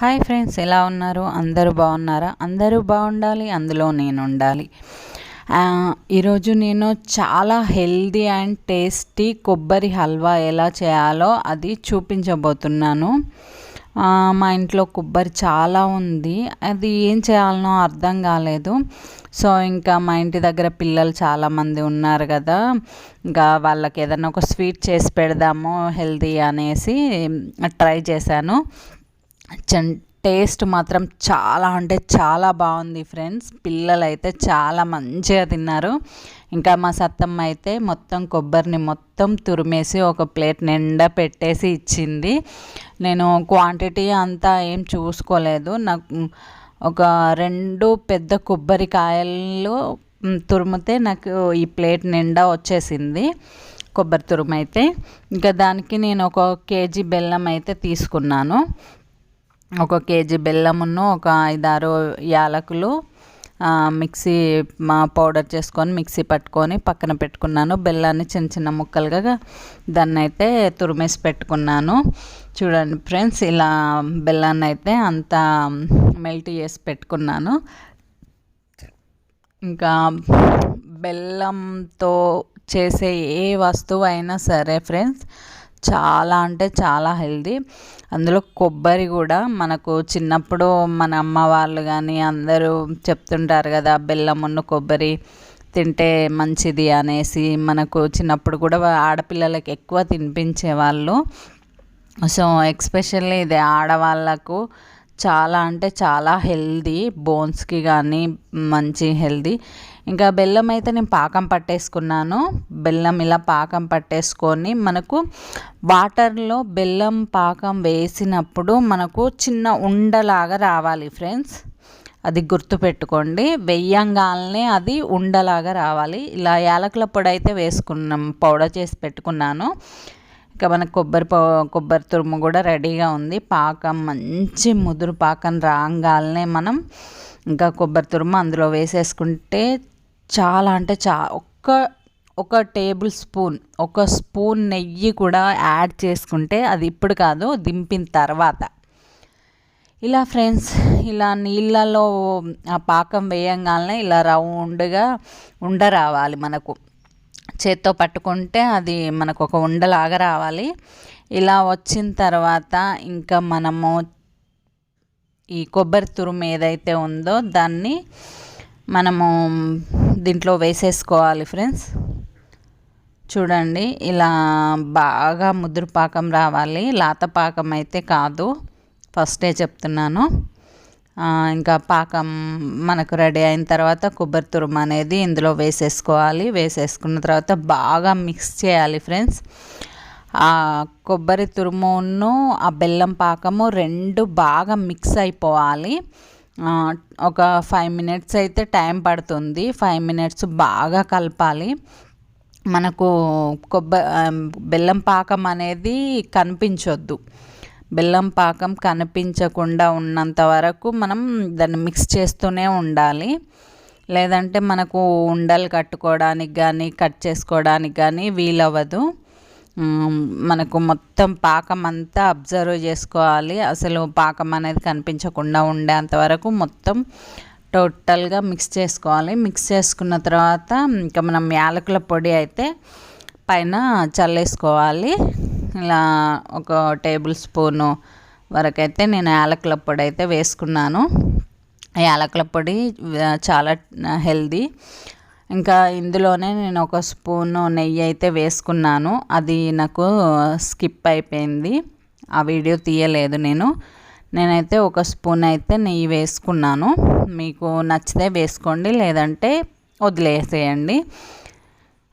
Hi friends ఎలా ఉన్నారు? అందరూ బాగున్నారా? అందరూ బాగుండాలి అందులో నేను ఉండాలి. ఈరోజు నేను చాలా హెల్దీ అండ్ టేస్టీ కొబ్బరి హల్వా ఎలా చేయాలో అది చూపించబోతున్నాను. మా ఇంట్లో కొబ్బరి చాలా ఉంది. అది ఏం చేయాలనో అర్థం కాలేదు. సో ఇంకా మా ఇంటి దగ్గర పిల్లలు చాలామంది ఉన్నారు కదా. ఇంకా వాళ్ళకి ఏదైనా ఒక స్వీట్ చేసి పెడదాము హెల్దీ అనేసి ట్రై చేశాను. టేస్ట్ మాత్రం చాలా అంటే చాలా బాగుంది ఫ్రెండ్స్. పిల్లలు అయితే చాలా మంచిగా తిన్నారు. ఇంకా మా సత్తమ్మ అయితే మొత్తం కొబ్బరిని మొత్తం తురిమేసి ఒక ప్లేట్ నిండా పెట్టేసి ఇచ్చింది. నేను క్వాంటిటీ అంతా ఏం చూసుకోలేదు. నాకు ఒక రెండు పెద్ద కొబ్బరికాయలు తురిమితే నాకు ఈ ప్లేట్ నిండా వచ్చేసింది. కొబ్బరి తురుము అయితే ఇంకా దానికి నేను ఒక కేజీ బెల్లం అయితే తీసుకున్నాను. ఒక కేజీ బెల్లమును ఒక ఐదారు యాలకులు మిక్సీ మా పౌడర్ చేసుకొని మిక్సీ పట్టుకొని పక్కన పెట్టుకున్నాను. బెల్లాన్ని చిన్న చిన్న ముక్కలుగా దాన్ని అయితే తురిమేసి పెట్టుకున్నాను. చూడండి ఫ్రెండ్స్ ఇలా బెల్లాన్ని అయితే అంత మెల్ట్ చేసి పెట్టుకున్నాను. ఇంకా బెల్లంతో చేసే ఏ వస్తువు అయినా సరే ఫ్రెండ్స్ చాలా అంటే చాలా హెల్దీ. అందులో కొబ్బరి కూడా మనకు చిన్నప్పుడు మన అమ్మ వాళ్ళు కానీ అందరూ చెప్తుంటారు కదా బెల్లం ఉన్న కొబ్బరి తింటే మంచిది అనేసి. మనకు చిన్నప్పుడు కూడా ఆడపిల్లలకి ఎక్కువ తినిపించేవాళ్ళు సో ఎక్స్పెషల్లీ ఇది ఆడవాళ్ళకు చాలా అంటే చాలా హెల్దీ బోన్స్కి కానీ మంచి హెల్దీ. ఇంకా బెల్లం అయితే నేను పాకం పట్టేసుకున్నాను. బెల్లం ఇలా పాకం పట్టేసుకొని మనకు వాటర్లో బెల్లం పాకం వేసినప్పుడు మనకు చిన్న ఉండలాగా రావాలి ఫ్రెండ్స్. అది గుర్తుపెట్టుకోండి. వెయ్యంగానే అది ఉండలాగా రావాలి. ఇలా యాలకుల పొడి అయితే వేసుకున్నాం పౌడర్ చేసి పెట్టుకున్నాను. ఇంకా మనకు కొబ్బరి కొబ్బరి తురుము కూడా రెడీగా ఉంది. పాకం మంచి ముదురు పాకం రాగానే మనం ఇంకా కొబ్బరి తురుము అందులో వేసేసుకుంటే చాలా అంటే చా ఒక్క ఒక టేబుల్ స్పూన్ ఒక స్పూన్ నెయ్యి కూడా యాడ్ చేసుకుంటే అది ఇప్పుడు కాదు దింపిన తర్వాత. ఇలా ఫ్రెండ్స్ ఇలా నీళ్ళలో ఆ పాకం వేయంగానే ఇలా రౌండ్గా ఉండ రావాలి మనకు. చేత్తో పట్టుకుంటే అది మనకు ఒక ఉండలాగా రావాలి. ఇలా వచ్చిన తర్వాత ఇంకా మనము ఈ కొబ్బరి తురుము ఏదైతే ఉందో దాన్ని మనము దీంట్లో వేసేసుకోవాలి ఫ్రెండ్స్. చూడండి ఇలా బాగా ముదురు పాకం రావాలి. లాత పాకం అయితే కాదు. ఫస్టే చెప్తున్నాను. ఇంకా పాకం మనకు రెడీ అయిన తర్వాత కొబ్బరి తురుము అనేది ఇందులో వేసేసుకోవాలి. వేసేసుకున్న తర్వాత బాగా మిక్స్ చేయాలి ఫ్రెండ్స్. ఆ కొబ్బరి తురుమును ఆ బెల్లం పాకము రెండు బాగా మిక్స్ అయిపోవాలి. ఒక ఫైవ్ మినిట్స్ అయితే టైం పడుతుంది. ఫైవ్ మినిట్స్ బాగా కలపాలి. మనకు కొబ్బరి బెల్లం పాకం అనేది కనిపించొద్దు. బెల్లం పాకం కనిపించకుండా ఉన్నంత వరకు మనం దాన్ని మిక్స్ చేస్తూనే ఉండాలి. లేదంటే మనకు ఉండలు కట్టుకోవడానికి కానీ కట్ చేసుకోవడానికి కానీ వీలవ్వదు. మనకు మొత్తం పాకం అంతా అబ్జర్వ్ చేసుకోవాలి. అసలు పాకం అనేది కనిపించకుండా ఉండేంత వరకు మొత్తం టోటల్గా మిక్స్ చేసుకోవాలి. మిక్స్ చేసుకున్న తర్వాత ఇంకా మనం యాలకుల పొడి అయితే పైన చల్లేసుకోవాలి. ఇలా ఒక టేబుల్ స్పూను వరకైతే నేను యాలకుల పొడి అయితే వేసుకున్నాను. యాలకుల పొడి చాలా హెల్దీ. ఇంకా ఇందులోనే నేను ఒక స్పూను నెయ్యి అయితే వేసుకున్నాను. అది నాకు స్కిప్ అయిపోయింది. ఆ వీడియో తీయలేదు నేను. నేనైతే ఒక స్పూన్ అయితే నెయ్యి వేసుకున్నాను. మీకు నచ్చితే వేసుకోండి లేదంటే వదిలేసేయండి.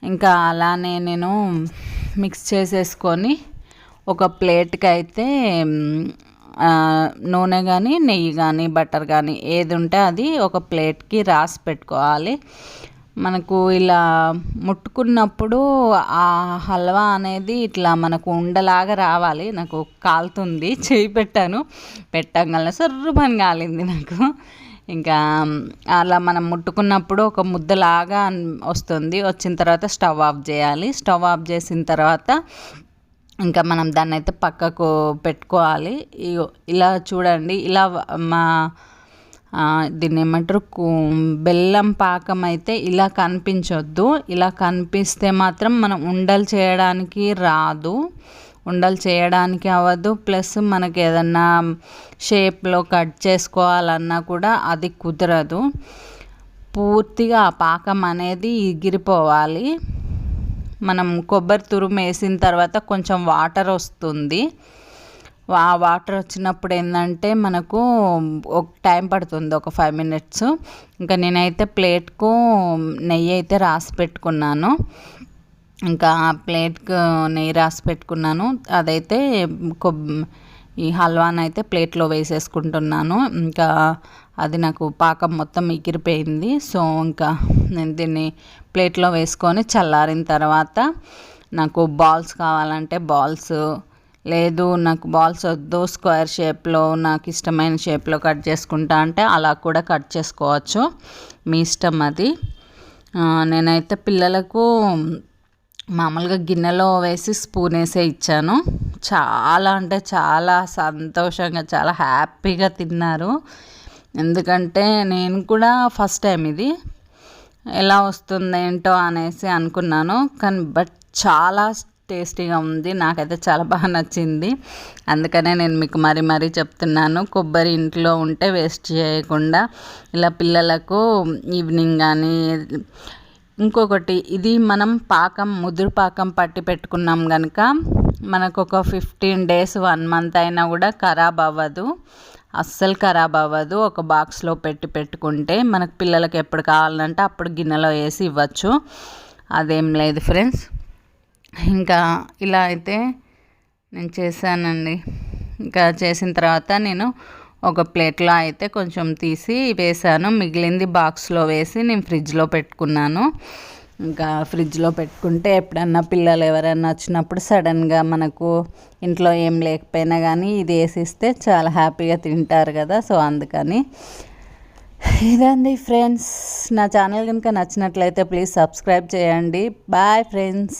ఇంకా అలానే నేను మిక్స్ చేసేసుకొని ఒక ప్లేట్కి అయితే నూనె కానీ నెయ్యి కానీ బటర్ కానీ ఏది ఉంటే అది ఒక ప్లేట్కి రాసి పెట్టుకోవాలి. మనకు ఇలా ముట్టుకున్నప్పుడు ఆ హల్వా అనేది ఇట్లా మనకు ఉండలాగా రావాలి. నాకు కాలుతుంది చేయి పెట్టాను. పెట్టగానే సర్రు పని కాలింది నాకు. ఇంకా అలా మనం ముట్టుకున్నప్పుడు ఒక ముద్దలాగా వస్తుంది. వచ్చిన తర్వాత స్టవ్ ఆఫ్ చేయాలి. స్టవ్ ఆఫ్ చేసిన తర్వాత ఇంకా మనం దాన్ని అయితే పక్కకు పెట్టుకోవాలి. ఇగో ఇలా చూడండి. ఇలా మా దీన్ని ఏమంటారు? బెల్లం పాకం అయితే ఇలా కనిపించొద్దు. ఇలా కనిపిస్తే మాత్రం మనం ఉండలు చేయడానికి రాదు. ఉండలు చేయడానికి అవ్వదు. ప్లస్ మనకి ఏదన్నా షేప్లో కట్ చేసుకోవాలన్నా కూడా అది కుదరదు. పూర్తిగా ఆ పాకం అనేది ఎగిరిపోవాలి మనం కొబ్బరి తురుము వేసిన తర్వాత కొంచెం వాటర్ వస్తుంది. ఆ వాటర్ వచ్చినప్పుడు ఏంటంటే మనకు ఒక టైం పడుతుంది ఒక ఫైవ్ మినిట్స్. ఇంకా నేనైతే ప్లేట్కు నెయ్యి అయితే రాసి పెట్టుకున్నాను. ఇంకా ప్లేట్కు నెయ్యి రాసి పెట్టుకున్నాను. అదైతే కొబ్ ఈ హల్వాని అయితే ప్లేట్లో వేసేసుకుంటున్నాను. ఇంకా అది నాకు పాకం మొత్తం ఎగిరిపోయింది సో ఇంకా నేను దీన్ని ప్లేట్లో వేసుకొని చల్లారిన తర్వాత నాకు బాల్స్ కావాలంటే బాల్స్ లేదు నాకు బాల్స్ వద్దు స్క్వేర్ షేప్లో నాకు ఇష్టమైన షేప్లో కట్ చేసుకుంటా అంటే అలా కూడా కట్ చేసుకోవచ్చు. మీ ఇష్టం అది. నేనైతే పిల్లలకు మామూలుగా గిన్నెలో వేసి స్పూన్ వేసే ఇచ్చాను. చాలా అంటే చాలా సంతోషంగా చాలా హ్యాపీగా తిన్నారు. ఎందుకంటే నేను కూడా ఫస్ట్ టైం ఇది. ఎలా వస్తుందేంటో అనేసి అనుకున్నాను. కానీ బట్ చాలా టేస్టీగా ఉంది. నాకైతే చాలా బాగా నచ్చింది. అందుకనే నేను మీకు మరీ మరీ చెప్తున్నాను. కొబ్బరి ఇంట్లో ఉంటే వేస్ట్ చేయకుండా ఇలా పిల్లలకు ఈవినింగ్ కానీ ఇంకొకటి ఇది మనం పాకం ముదురు పాకం పట్టి పెట్టుకున్నాం కనుక మనకు ఒక ఫిఫ్టీన్ డేస్ వన్ మంత్ అయినా కూడా ఖరాబ్ అవ్వదు. అస్సలు ఖరాబ్ అవ్వదు. ఒక బాక్స్లో పెట్టి పెట్టుకుంటే మనకు పిల్లలకి ఎప్పుడు కావాలంటే అప్పుడు గిన్నెలో వేసి ఇవ్వచ్చు. అదేం లేదు ఫ్రెండ్స్. ఇంకా ఇలా అయితే నేను చేశానండి. ఇంకా చేసిన తర్వాత నేను ఒక ప్లేట్లో అయితే కొంచెం తీసి వేసాను మిగిలింది బాక్స్లో వేసి నేను ఫ్రిడ్జ్లో పెట్టుకున్నాను. ఇంకా ఫ్రిడ్జ్లో పెట్టుకుంటే ఎప్పుడన్నా పిల్లలు ఎవరైనా వచ్చినప్పుడు సడన్గా మనకు ఇంట్లో ఏం లేకపోయినా కానీ ఇది వేసిస్తే చాలా హ్యాపీగా తింటారు కదా. సో అందుకని ఇదండి ఫ్రెండ్స్. నా ఛానల్ కనుక నచ్చినట్లయితే ప్లీజ్ సబ్స్క్రైబ్ చేయండి. Bye friends.